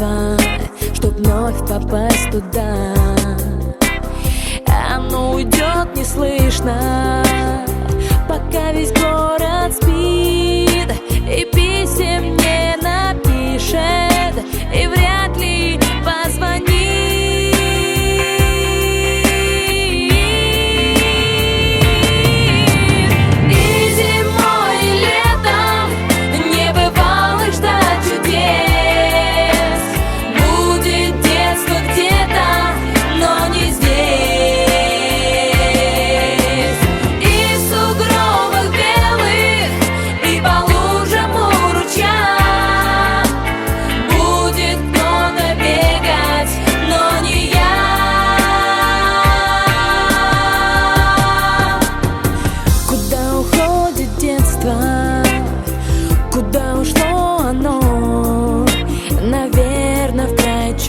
детства Чтоб вновь попасть туда. Оно уйдет неслышно.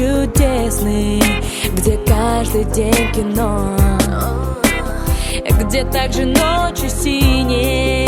чудесный, где каждый день кино, где также ночью синие.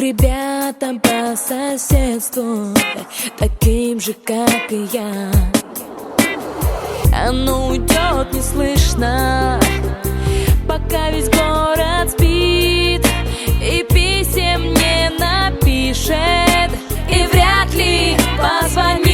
ребятам по соседству э, Таким же, как и я. Оно уйдет неслышно Пока весь город спит И писем не напишет И вряд ли позвонит.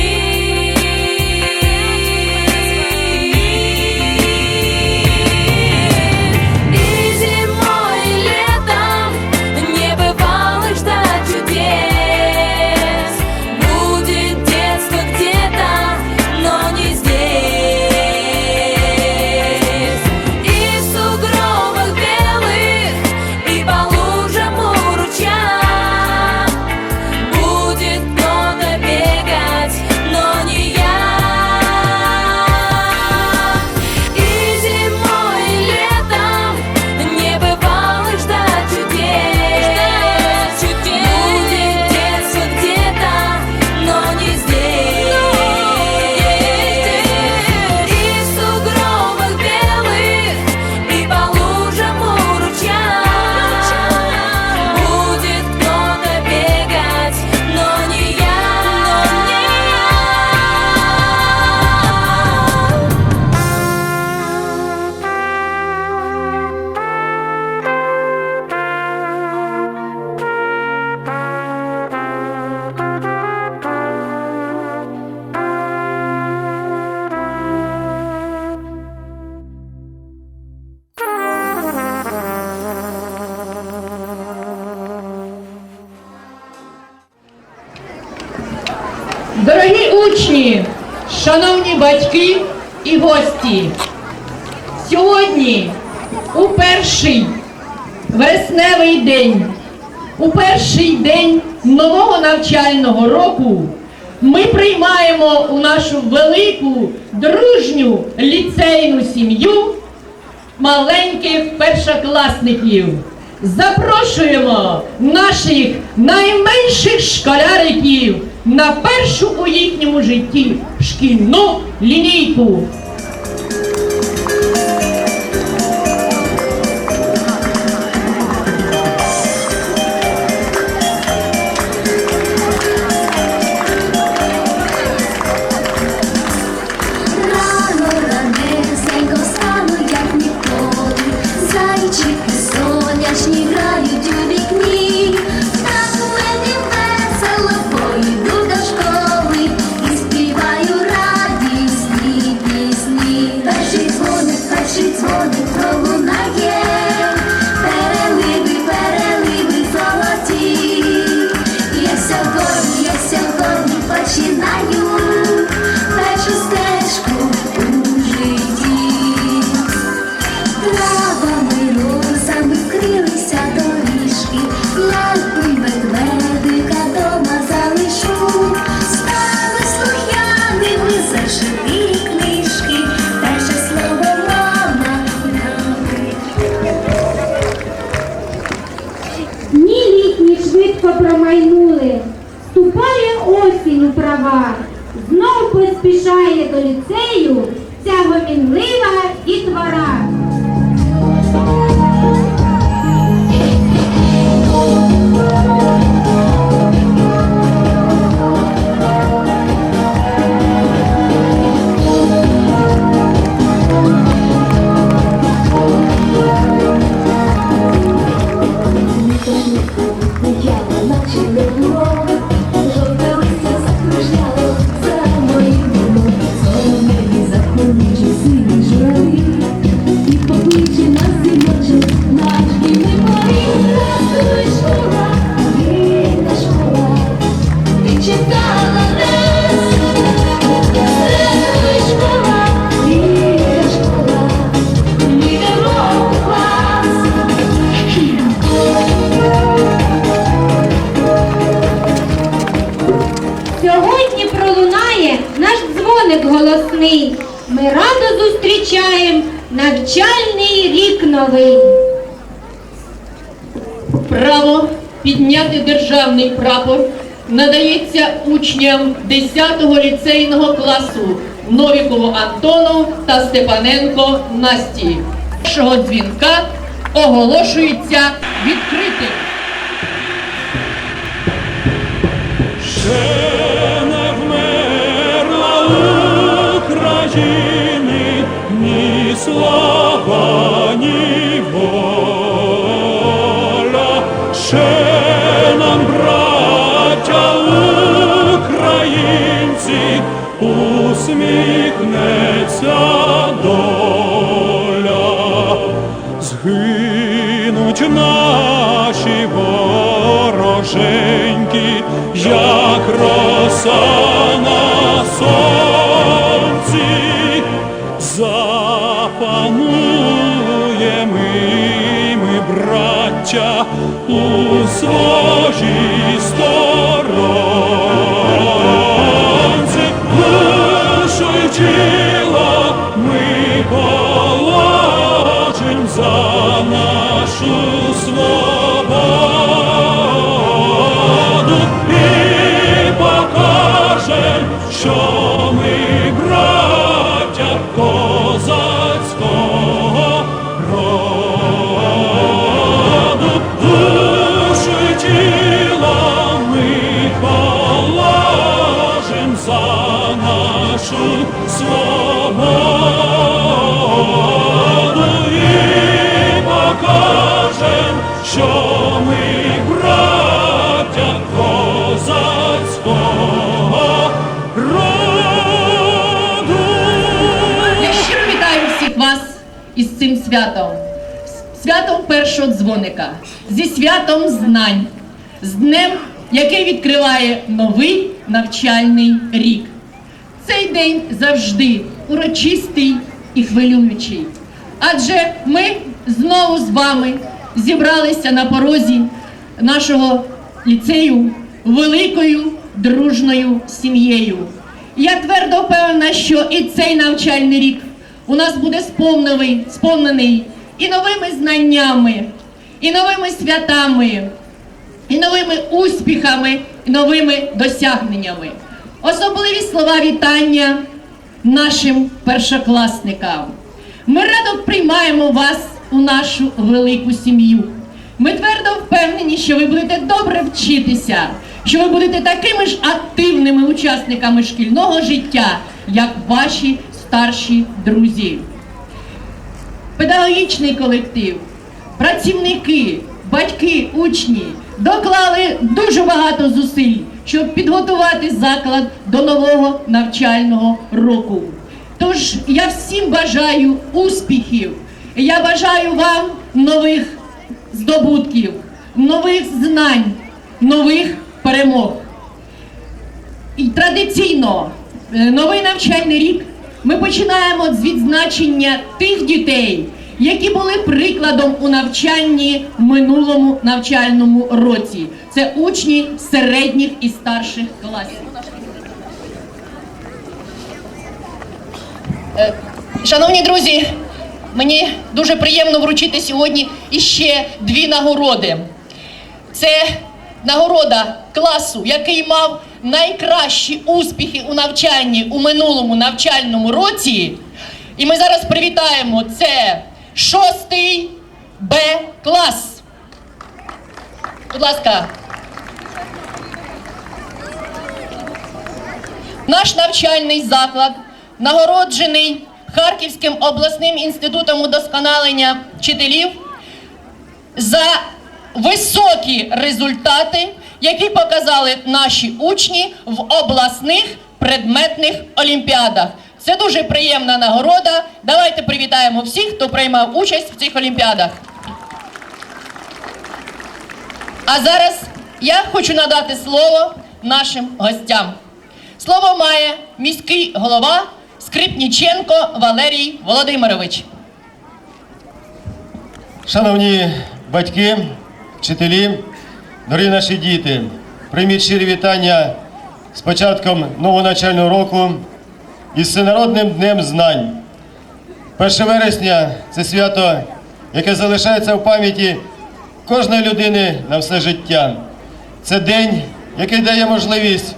Шановні батьки і гості, сьогодні у перший весневий день, у перший день нового навчального року ми приймаємо у нашу велику дружню ліцейну сім'ю маленьких першокласників. Запрошуємо наших найменших школяриків на першу у їхньому житті шкільну лінійку. Осінь у права, знов поспішає до ліцею ця гомінлива дітвора. Сьогодні пролунає наш дзвоник голосний. Ми радо зустрічаємо навчальний рік новий. Право підняти державний прапор надається учням 10-го ліцейного класу Новікову Антону та Степаненко Насті. Першого дзвінка оголошується відкритим. Згинуть наші вороженьки, як роса із цим святом. Святом першого дзвоника, зі святом знань, з днем, який відкриває новий навчальний рік. Цей день завжди урочистий і хвилюючий. Адже ми знову з вами зібралися на порозі нашого ліцею великою дружною сім'єю. Я твердо впевнена, що і цей навчальний рік у нас буде сповнений, сповнений і новими знаннями, і новими святами, і новими успіхами, і новими досягненнями. Особливі слова вітання нашим першокласникам. Ми радо приймаємо вас у нашу велику сім'ю. Ми твердо впевнені, що ви будете добре вчитися, що ви будете такими ж активними учасниками шкільного життя, як ваші старші друзі педагогічний колектив, працівники, батьки, учні доклали дуже багато зусиль, щоб підготувати заклад до нового навчального року. Тож я всім бажаю успіхів. Я бажаю вам нових здобутків, нових знань, нових перемог. І традиційно е, новий навчальний рік ми починаємо з відзначення тих дітей, які були прикладом у навчанні в минулому навчальному році. Це учні середніх і старших класів. Е, Шановні друзі, мені дуже приємно вручити сьогодні іще дві нагороди. Це нагорода класу, який мав найкращі успіхи у навчанні у минулому навчальному році. І ми зараз привітаємо це шостий Б клас. Будь ласка. Наш навчальний заклад нагороджений Харківським обласним інститутом удосконалення вчителів за високі результати, які показали наші учні в обласних предметних олімпіадах. Це дуже приємна нагорода. Давайте привітаємо всіх, хто приймав участь в цих олімпіадах. А зараз я хочу надати слово нашим гостям. Слово має міський голова Скрипніченко Валерій Володимирович. Шановні батьки, вчителі, дорогі наші діти, прийміть щирі вітання з початком нового навчального року і з Всенародним днем знань. 1 вересня це свято, яке залишається в пам'яті кожної людини на все життя. Це день, який дає можливість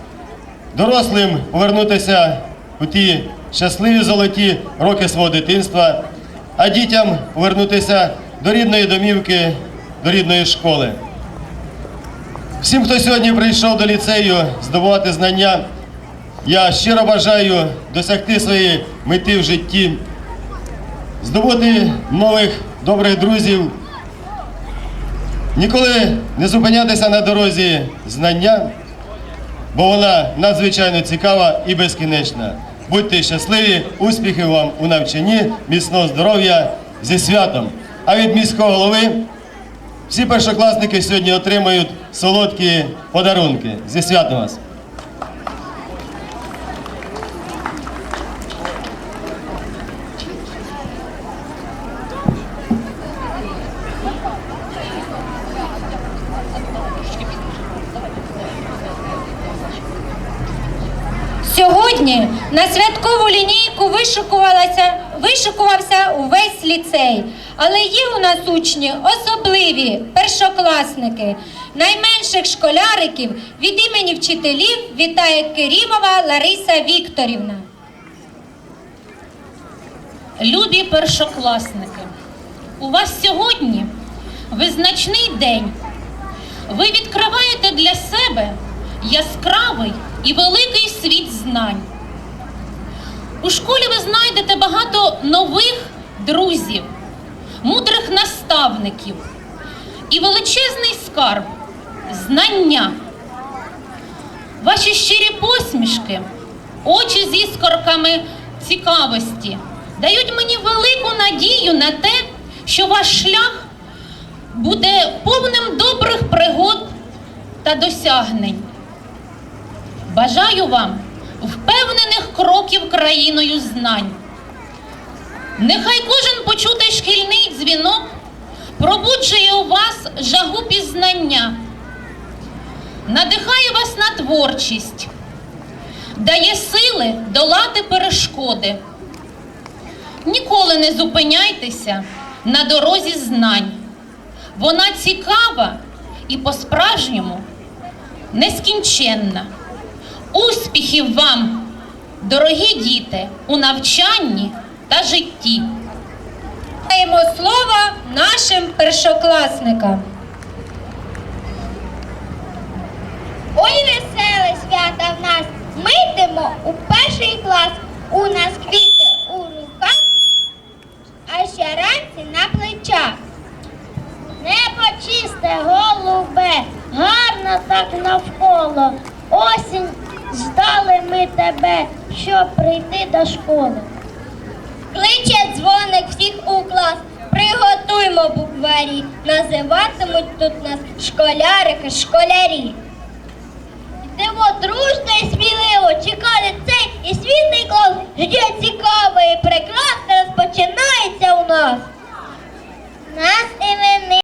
дорослим повернутися у ті щасливі золоті роки свого дитинства, а дітям повернутися до рідної домівки, до рідної школи. Всім, хто сьогодні прийшов до ліцею здобувати знання, я щиро бажаю досягти своєї мети в житті, здобути нових добрих друзів, ніколи не зупинятися на дорозі знання бо вона надзвичайно цікава і безкінечна. Будьте щасливі, успіхів вам у навчанні, міцного здоров'я зі святом. А від міського голови всі першокласники сьогодні отримають солодкі подарунки. Зі святом вас! Сьогодні на святкову лінійку вишикувалася, вишикувався увесь ліцей. Але є у нас учні особливі першокласники. Найменших школяриків від імені вчителів вітає Керімова Лариса Вікторівна. Любі першокласники, у вас сьогодні визначний день. Ви відкриваєте для себе яскравий і великий світ знань. У школі ви знайдете багато нових друзів, мудрих наставників і величезний скарб знання. Ваші щирі посмішки, очі з іскорками цікавості дають мені велику надію на те, що ваш шлях буде повним добрих пригод та досягнень. Бажаю вам впевнених кроків країною знань. Нехай кожен почутий шкільний дзвінок пробуджує у вас жагу пізнання, надихає вас на творчість, дає сили долати перешкоди. Ніколи не зупиняйтеся на дорозі знань. Вона цікава і по-справжньому нескінченна. Успіхів вам, дорогі діти, у навчанні та житті. Даємо слово нашим першокласникам. Ой, веселе свято в нас. Ми йдемо у перший клас. У нас квіти у руках, а ще ранці на плечах. Небо чисте, голубе, гарно так навколо. Осінь ждали ми тебе, щоб прийти до школи. Кличе дзвоник всіх у клас, приготуймо букварі, називатимуть тут нас школярики, школярі. Йдемо дружно і сміливо, чекали цей і світний клас, Жде цікаве і прекрасне розпочинається у нас. Нас імени.